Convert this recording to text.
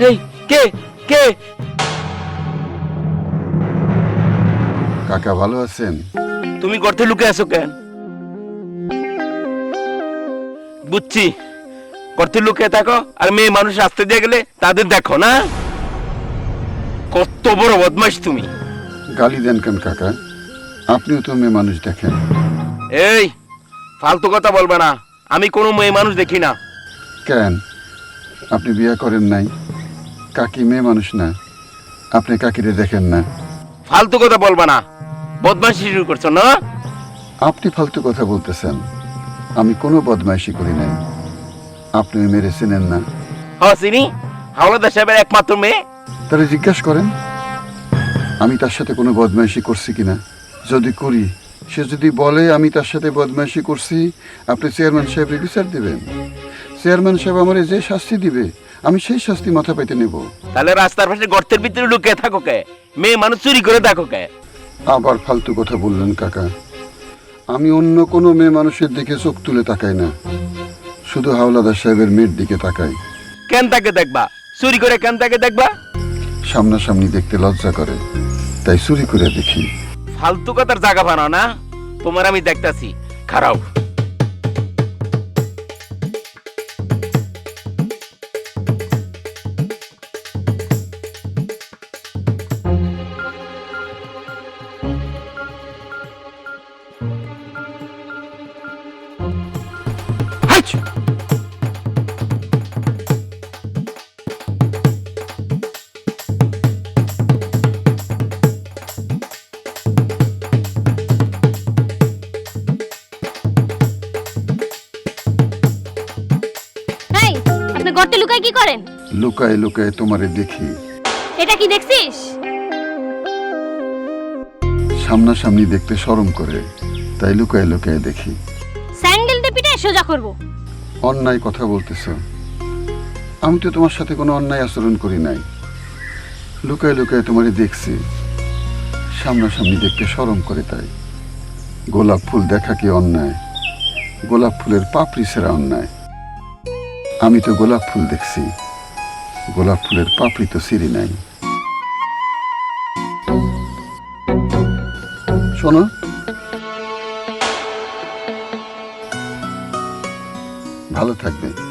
কে কে? কাকা ভালো আছেন? তুমি গর্তে লুকে আছো কেন? বুঝছি। গর্তে লুকে থাকো আর মেয়ে মানুষ আসতে দিয়ে গেলে তাদের দেখো না? কত বড় বদমাইশ তুমি। গালি দেন কেন কাকা? আপনিও তো মেয়ে মানুষ দেখেন। এই ফালতু কথা বলবে না। আমি কোনো মেয়ে মানুষ দেখি না। কেন? আপনি বিয়ে করেন নাই? কাকি মেয়ে মানুষ না। আপনি কাকিরে দেখেন না। ফালতু কথা বলবে না। বদমাইশি শুরু করছ না? আপনি ফালতু কথা বলতেছেন। আমি কোনো বদমাইশি করি নাই। আপনি মেরে চেনেন না। হ চিনি। হাওলাদার সাহেবের একমাত্র মেয়ে। তাহলে জিজ্ঞাসা করেন আমি তার সাথে কোনো বদমাইশি করছি কিনা? যদি করি সে যদি বলে আমি তার সাথে বদমাইশি করছি আপনি চেয়ারম্যান সাহেবের বিচার দেবেন। চেয়ারম্যান সাহেব আমার যে শাস্তি দিবে আমি সেই শাস্তি মাথা পেতে নেব। তাহলে রাস্তার পাশে গর্তের ভিতরে লুকিয়ে থাকো কে? মেয়ে মানুষ চুরি করে দেখো কে? আবার ফালতু কথা বললেন কাকা। আমি অন্য কোনো মেয়ে মানুষের দিকে চোখ তুলে তাকাই না। শুধু হাওলাদার সাহেবের মেয়ের দিকে তাকাই। কেন তাকে দেখবা? চুরি করে কেন তাকে দেখবা? সামনাসামনি দেখতে লজ্জা করে তাই চুরি করে দেখি। ফালতু কথার জায়গা বানাও না। তোমার আমি দেখতাছি। খারাপ কি করেন? লুকায় লুকায় তোমারে দেখি। এটা কি দেখছিস? সামনাসামনি দেখতে শরম করে তাই লুকায় লুকায় দেখি। স্যান্ডেল দিয়ে পিঠে সোজা করব। অন্যায় কথা বলতেছ। আমি তো তোমার সাথে কোনো অন্যায় আচরণ করি নাই। লুকায় লুকায় তোমারে দেখছি। সামনাসামনি দেখতে শরম করে তাই। গোলাপ ফুল দেখা কি অন্যায়? গোলাপ ফুলের পাপড়ি সেরা অন্যায়। আমি তো গোলাপ ফুল দেখছি। গোলাপ ফুলের পাপড়ি তো সিঁড়ি নাই। শোনো। ভালো থাকবে